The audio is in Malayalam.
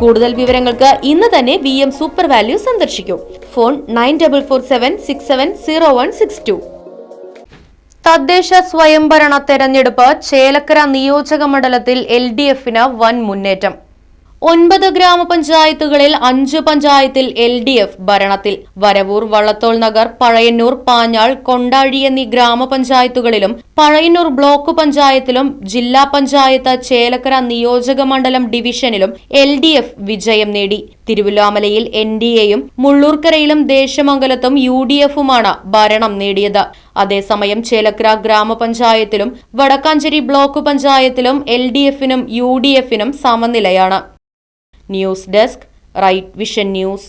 കൂടുതൽ വിവരങ്ങൾക്ക് ഇന്ന് തന്നെ വി എം സൂപ്പർ വാല്യൂ സന്ദർശിക്കൂ. Phone nine double four seven six seven zero one six two തദ്ദേശ സ്വയംഭരണ തെരഞ്ഞെടുപ്പ് ചേലക്കര നിയോജക മണ്ഡലത്തിൽ എൽ ഡി എഫിന് വൻ മുന്നേറ്റം. ഒൻപത് ഗ്രാമപഞ്ചായത്തുകളിൽ അഞ്ച് പഞ്ചായത്തിൽ എൽ ഡി എഫ് ഭരണത്തിൽ. വരവൂർ വള്ളത്തോൾ നഗർ പഴയന്നൂർ പാഞ്ഞാൾ കൊണ്ടാഴി എന്നീ ഗ്രാമപഞ്ചായത്തുകളിലും പഴയന്നൂർ ബ്ലോക്ക് പഞ്ചായത്തിലും ജില്ലാ പഞ്ചായത്ത് ചേലക്കര നിയോജക മണ്ഡലം ഡിവിഷനിലും എൽ ഡി എഫ് വിജയം നേടി. തിരുവല്ലാമലയിൽ എൻ ഡി എയും മുള്ളൂർക്കരയിലും ദേശമംഗലത്തും യു ഡി എഫുമാണ് ഭരണം നേടിയത്. അതേസമയം ചേലക്കര ഗ്രാമപഞ്ചായത്തിലും വടക്കാഞ്ചേരി ബ്ലോക്ക് പഞ്ചായത്തിലും എൽ ഡി എഫിനും യു ഡി എഫിനും സമനിലയാണ്. News desk right vision news.